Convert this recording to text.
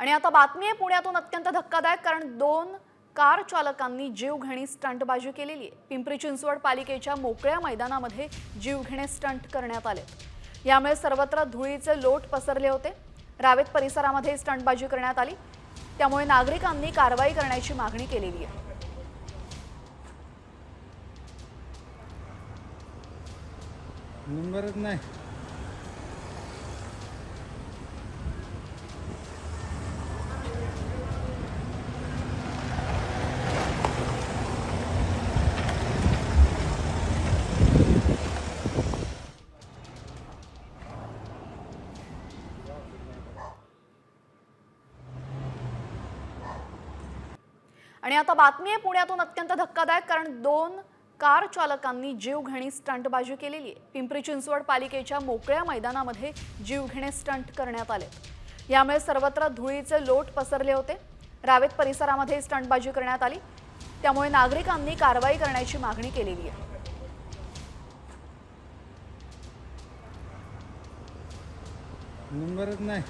आणि आता बातमी आहे पुण्यातून अत्यंत धक्कादायक कारण दोन कार चालकांनी जीवघेणी स्टंटबाजी केलेली आहे. पिंपरी चिंचवड पालिकेच्या मोकळ्या मैदानामध्ये जीवघेणे स्टंट करण्यात आले. यामुळे सर्वत्र धुळीचे लोट पसरले होते. रावेत परिसरामध्ये स्टंटबाजी करण्यात आली. त्यामुळे नागरिकांनी कारवाई करण्याची मागणी केलेली आहे. नंबरच नाही. आणि आता बातमी आहे पुण्यातून अत्यंत धक्कादायक कारण दोन कार चालकांनी जीवघेणी स्टंटबाजी केलेली आहे. पिंपरी चिंचवड पालिकेच्या मोकळ्या मैदानामध्ये जीवघेणे स्टंट करण्यात आले. यामुळे सर्वत्र धुळीचे लोट पसरले होते. रावेत परिसरामध्ये स्टंटबाजी करण्यात आली. त्यामुळे नागरिकांनी कारवाई करण्याची मागणी केलेली आहे. नंबरच नाही.